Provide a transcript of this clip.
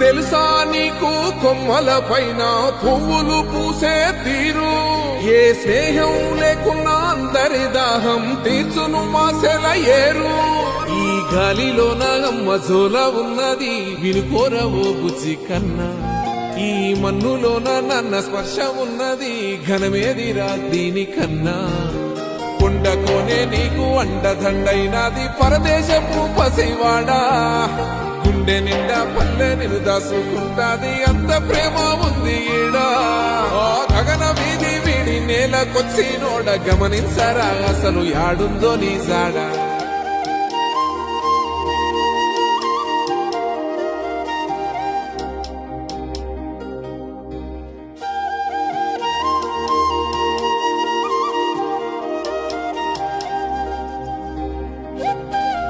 తెలుసా నీకు? కొమ్మల పైన పువ్వులు పూసే తీరు. ఏ స్నేహం లేకున్నా అందరి దాహం తీర్చును మాసెల ఏరు. ఈ గాలిలో నాగమ్మ జోల ఉన్నది వినుకోరవో బుజ్జి కన్నా. ఈ మన్నులోన నన్న స్పర్శ ఉన్నది ఘనమేదిరా దీనికన్నా కొండ కోనే నీకు అండదండైనది పరదేశపు పసివాడా. గుండె నిండా పల్లె నిన్ను దాసుకుంటాది అంత ప్రేమ ఉంది ఈడా. ఆ గగన వీధి వీడి నేలకొచ్చి నోడ గమనించరా అసలు యాడుందో నీ జాడా.